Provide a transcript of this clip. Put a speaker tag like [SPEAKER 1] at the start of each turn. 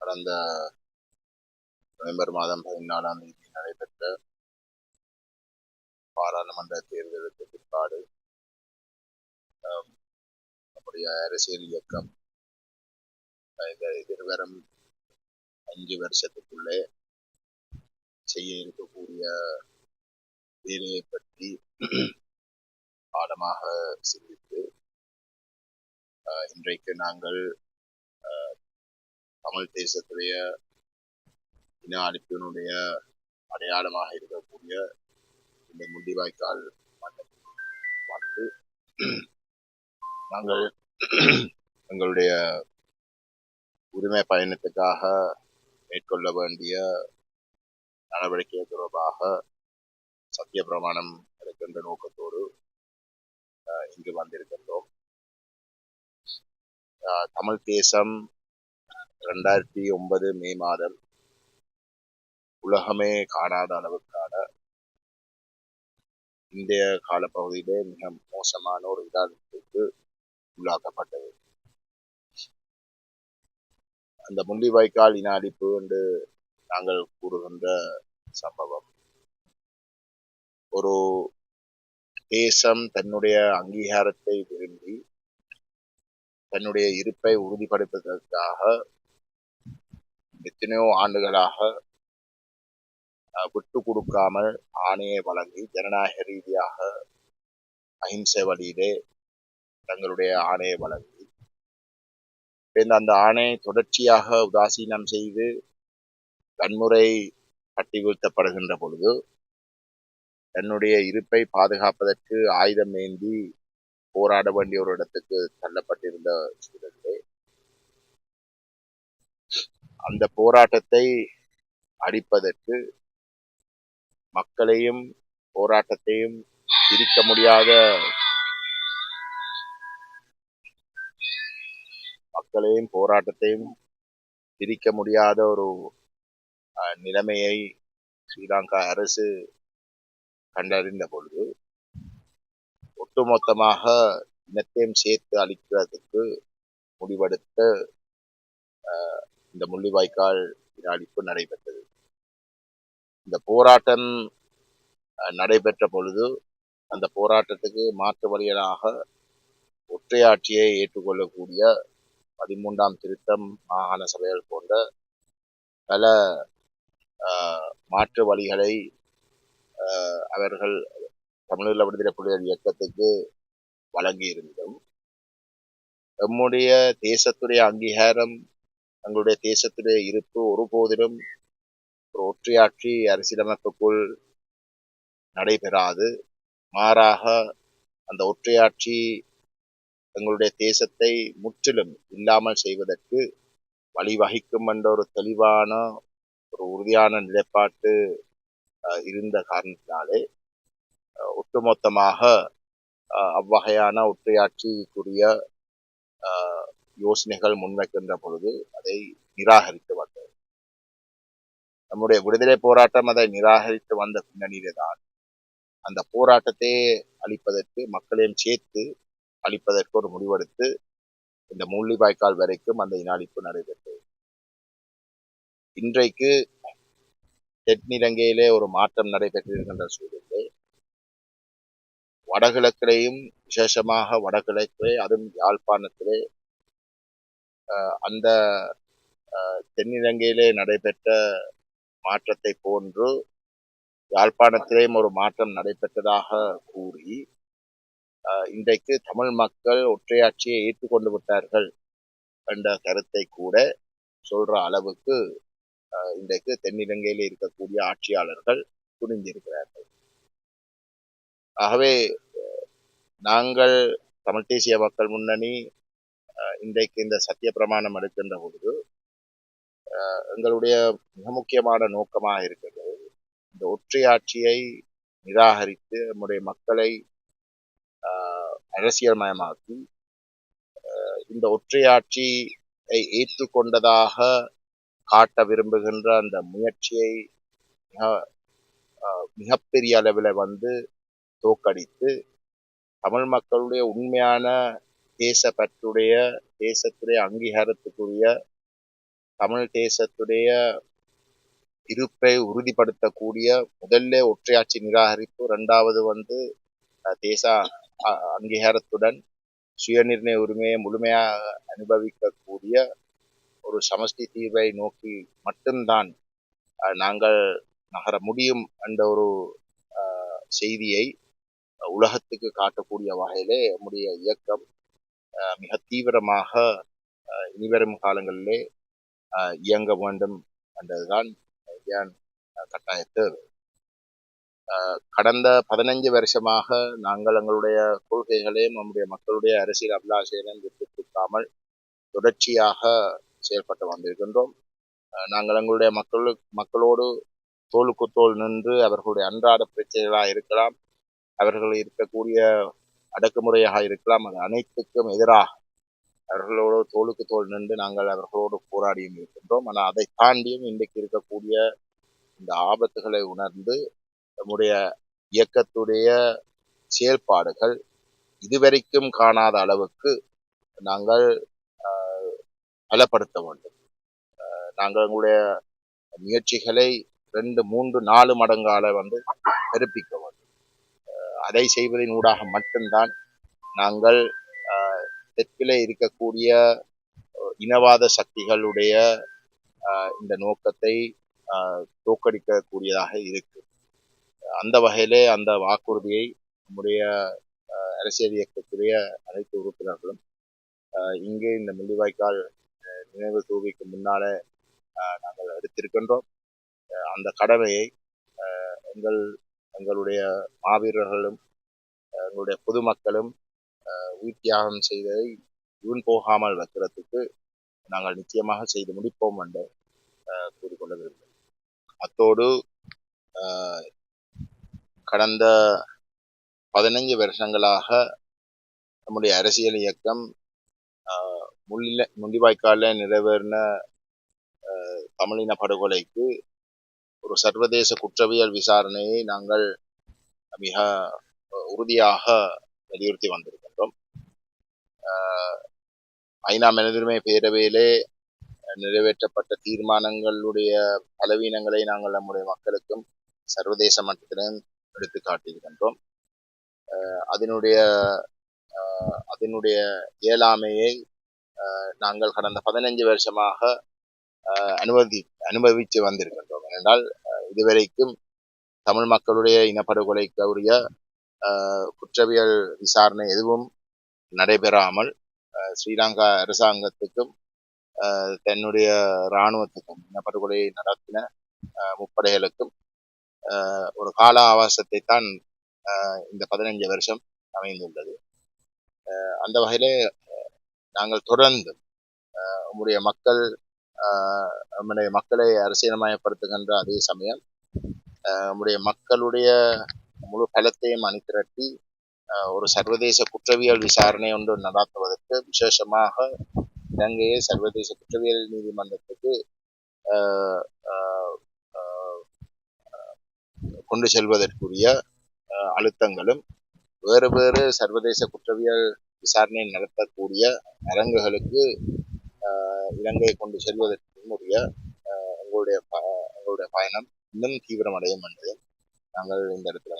[SPEAKER 1] கடந்த நவம்பர் மாதம் பதினாலாம் தேதி நடைபெற்ற பாராளுமன்ற தேர்தலுக்கு பிற்பாடு நம்முடைய அரசியல் இயக்கம் இந்த எதிர்வரும் அஞ்சு வருஷத்துக்குள்ளே செய்ய இருக்கக்கூடிய வேலையை பற்றி ஆழமாக சிந்தித்து இன்றைக்கு நாங்கள் அஹ், தமிழ் தேசத்துடைய இன அழிப்பினுடைய அடையாளமாக இருக்கக்கூடிய இந்த முண்டிவாய்க்கால் மண்டபம் பார்த்து நாங்கள் எங்களுடைய உரிமை பயணத்துக்காக மேற்கொள்ள வேண்டிய நடவடிக்கை தொடர்பாக சத்திய பிரமாணம் இருக்கின்ற நோக்கத்தோடு இங்கு வந்திருக்கின்றோம். அஹ், தமிழ் தேசம் ரெண்டாயிரத்தி ஒன்பது மே மாதம் உலகமே காணாத அளவுக்கான இந்திய காலப்பகுதியிலே மிக மோசமான ஒரு இதானத்துக்கு உள்ளாக்கப்பட்டது. அந்த முள்ளிவாய்க்கால் இன அழிப்பு என்று நாங்கள் கூறுகின்ற சம்பவம். ஒரு தேசம் தன்னுடைய அங்கீகாரத்தை விரும்பி தன்னுடைய இருப்பை உறுதிப்படுத்துவதற்காக எத்தனையோ ஆண்டுகளாக அஹ், விட்டு கொடுக்காமல் ஆணையை வழங்கி ஜனநாயக ரீதியாக அஹிம்சை வழியிலே தங்களுடைய ஆணையை வழங்கி பின் அந்த ஆணை தொடர்ச்சியாக உதாசீனம் செய்து வன்முறை கட்டி வீழ்த்தப்படுகின்ற பொழுது தன்னுடைய இருப்பை பாதுகாப்பதற்கு ஆயுதம் ஏந்தி போராட வேண்டிய ஒரு இடத்துக்கு தள்ளப்பட்டிருந்த சூழலே. அந்த போராட்டத்தை அடிப்பதற்கு மக்களையும் போராட்டத்தையும் பிரிக்க முடியாத மக்களையும் போராட்டத்தையும் பிரிக்க முடியாத ஒரு நிலைமையை ஸ்ரீலங்கா அரசு கண்டறிந்த பொழுது ஒட்டுமொத்தமாக இனத்தையும் சேர்த்து அழிக்கிறதுக்கு முடிவெடுத்த அஹ், இந்த முள்ளிவாய்க்கால் இன அழிப்பு நடைபெற்றது. இந்த போராட்டம் அஹ், நடைபெற்ற பொழுது அந்த போராட்டத்துக்கு மாற்று வழியலாக ஒற்றையாட்சியை ஏற்றுக்கொள்ளக்கூடிய பதிமூன்றாம் திருத்தம் மாகாண சபைகள் போன்ற பல அஹ், மாற்று வழிகளை அஹ், அவர்கள் தமிழீழ விடுதலை புலிகள் இயக்கத்துக்கு வழங்கி இருந்தோம் நம்முடைய தேசத்துடைய அங்கீகாரம் தங்களுடைய தேசத்துடைய இருப்பு ஒருபோதிலும் ஒரு ஒற்றையாட்சி அரசியலமைப்புக்குள் நடைபெறாது. மாறாக அந்த ஒற்றையாட்சி எங்களுடைய தேசத்தை முற்றிலும் இல்லாமல் செய்வதற்கு வழிவகிக்கும் என்ற ஒரு தெளிவான ஒரு உறுதியான நிலைப்பாட்டு அஹ், இருந்த காரணத்தினாலே ஒட்டுமொத்தமாக அஹ், அவ்வகையான ஒற்றையாட்சிக்குரிய அஹ், யோசனைகள் முன்வைக்கின்ற பொழுது அதை நிராகரித்து வந்தது. நம்முடைய விடுதலை போராட்டம் அதை நிராகரித்து வந்த பின்னணியிலே தான் அந்த போராட்டத்தை அழிப்பதற்கு மக்களையும் சேர்த்து அளிப்பதற்கு ஒரு முடிவெடுத்து இந்த முள்ளிவாய்க்கால் வரைக்கும் அந்த இன அழிப்பு நடைபெற்றது. இன்றைக்கு தென்னிலங்கையிலே ஒரு மாற்றம் நடைபெற்றிருக்கின்ற சூழலில் வடகிழக்கிலேயும் விசேஷமாக வடகிழக்கிலே அதுவும் யாழ்ப்பாணத்திலே அஹ், அந்த அஹ், தென்னிலங்கையிலே நடைபெற்ற மாற்றத்தை போன்று யாழ்ப்பாணத்திலேயும் ஒரு மாற்றம் நடைபெற்றதாக கூறி இன்றைக்கு தமிழ் மக்கள் ஒற்றையாட்சியை ஏற்றுக்கொண்டு விட்டார்கள் என்ற கருத்தை கூட சொல்ற அளவுக்கு இன்றைக்கு தென்னிலங்கையில் இருக்கக்கூடிய ஆட்சியாளர்கள் துணிந்திருக்கிறார்கள் ஆகவே நாங்கள் தமிழ் தேசிய மக்கள் முன்னணி அஹ், இன்றைக்கு இந்த சத்திய பிரமாணம் எடுக்கின்ற பொழுது அஹ், எங்களுடைய மிக முக்கியமான நோக்கமாக இருக்கிறது இந்த ஒற்றையாட்சியை நிராகரித்து நம்முடைய மக்களை அரசியல்மயமாக்கி இந்த ஒற்றையாட்சியை ஏற்றுக்கொண்டதாக காட்ட விரும்புகின்ற அந்த முயற்சியை மிக அஹ், மிகப்பெரிய அளவில் வந்து தோக்கடித்து தமிழ் மக்களுடைய உண்மையான தேசப்பற்றுடைய தேசத்துடைய அங்கீகாரத்துக்குரிய தமிழ் தேசத்துடைய இருப்பை உறுதிப்படுத்தக்கூடிய முதல்ல ஒற்றையாட்சி நிராகரிப்பு ரெண்டாவது வந்து தேச அங்கீகாரத்துடன் சுயநிர்ணய உரிமையை முழுமையாக அனுபவிக்கக்கூடிய ஒரு சமஷ்டி தீர்வை நோக்கி மட்டும்தான் நாங்கள் நகர முடியும் என்ற ஒரு செய்தியை உலகத்துக்கு காட்டக்கூடிய வகையிலே நம்முடைய இயக்கம் மிக தீவிரமாக இனிவரும் காலங்களிலே இயங்க வேண்டும் என்றதுதான் ஏன் கட்டாய தேவை. கடந்த பதினஞ்சு வருஷமாக நாங்கள் எங்களுடைய கொள்கைகளையும் நம்முடைய மக்களுடைய அரசியல் அபிலாஷைகளையும் விட்டு கொடுக்காமல் தொடர்ச்சியாக செயல்பட்டு வந்திருக்கின்றோம். நாங்கள் எங்களுடைய மக்களுக்கு மக்களோடு தோலுக்கு தோல் நின்று அவர்களுடைய அன்றாட பிரச்சனைகளாக இருக்கலாம் அவர்கள் இருக்கக்கூடிய அடக்குமுறையாக இருக்கலாம் அது அனைத்துக்கும் எதிராக அவர்களோடு தோலுக்கு தோல் நின்று நாங்கள் அவர்களோடு போராடியும் இருக்கின்றோம். ஆனால் அதை தாண்டியும் இன்றைக்கு இருக்கக்கூடிய இந்த ஆபத்துகளை உணர்ந்து நம்முடைய இயக்கத்துடைய செயல்பாடுகள் இதுவரைக்கும் காணாத அளவுக்கு நாங்கள் பலப்படுத்த வேண்டும். நாங்கள் எங்களுடைய முயற்சிகளை ரெண்டு மூன்று நாலு மடங்கால வந்து பெருப்பிக்க வேண்டும். அதை செய்வதின் ஊடாக மட்டும்தான் நாங்கள் தெற்கில் தெற்கிலே இருக்கக்கூடிய இனவாத சக்திகளுடைய இந்த நோக்கத்தை தோக்கடிக்கக்கூடியதாக தோற்கடிக்கக்கூடியதாக இருக்கு. அந்த வகையிலே அந்த வாக்குறுதியை நம்முடைய அரசியல் இயக்கத்துடைய அனைத்து உறுப்பினர்களும் இங்கே இந்த முள்ளிவாய்க்கால் நினைவு தூவிக்கு முன்னாலே நாங்கள் எடுத்திருக்கின்றோம். அந்த கடமையை எங்கள் எங்களுடைய மாவீரர்களும் எங்களுடைய பொதுமக்களும் உயிர் தியாகம் செய்ததை வீண் போகாமல் வைக்கிறதுக்கு நாங்கள் நிச்சயமாக செய்து முடிப்போம் என்று கூறிக்கொள்ள விரும்புகிறேன் அத்தோடு கடந்த பதினைஞ்சு வருஷங்களாக நம்முடைய அரசியல் இயக்கம் ஆஹ், முள்ளில முள்ளிவாய்க்காலில் நிறைவேறின ஆஹ், தமிழின படுகொலைக்கு ஒரு சர்வதேச குற்றவியல் விசாரணையை நாங்கள் மிக உறுதியாக வலியுறுத்தி வந்திருக்கின்றோம். ஆஹ், ஐநா மனிதுரிமை பேரவையிலே நிறைவேற்றப்பட்ட தீர்மானங்களுடைய பலவீனங்களை நாங்கள் நம்முடைய மக்களுக்கும் சர்வதேச மட்டத்திலும் எடுத்து காட்டியிருக்கின்றோம். அதனுடைய ஆஹ், அதனுடைய இயலாமையை ஆஹ், நாங்கள் கடந்த பதினைஞ்சு வருஷமாக அனுமதி அனுபவித்து வந்திருக்கின்றோம். ஏனென்றால் இதுவரைக்கும் தமிழ் மக்களுடைய இனப்படுகொலைக்கு உரிய குற்றவியல் விசாரணை எதுவும் நடைபெறாமல் ஸ்ரீலங்கா அரசாங்கத்துக்கும் ஆஹ், தன்னுடைய இராணுவத்துக்கும் இனப்படுகொலையை நடத்தின முப்படைகளுக்கும் ஒரு கால ஆவாசத்தை தான் ஆஹ், இந்த பதினஞ்சு வருஷம் அமைந்துள்ளது. ஆஹ், அந்த வகையில் நாங்கள் தொடர்ந்து ஆஹ், நம்முடைய மக்கள் ஆஹ், நம்முடைய மக்களை அரசியலமயப்படுத்துகின்ற அதே சமயம் ஆஹ், நம்முடைய மக்களுடைய முழு பலத்தையும் அணிதிரட்டி ஆஹ், ஒரு சர்வதேச குற்றவியல் விசாரணை ஒன்று நடாத்துவதற்கு விசேஷமாக இலங்கையை சர்வதேச குற்றவியல் நீதிமன்றத்துக்கு ஆஹ், ஆஹ், கொண்டு செல்வதற்குரிய ஆஹ், அழுத்தங்களும் வேறு வேறு சர்வதேச குற்றவியல் விசாரணை நடத்தக்கூடிய அரங்குகளுக்கு ஆஹ், இலங்கையை கொண்டு செல்வதற்குரிய ஆஹ், எங்களுடைய ப- எங்களுடைய பயணம் இன்னும் தீவிரமடையும் என்பதை நாங்கள் இந்த இடத்துல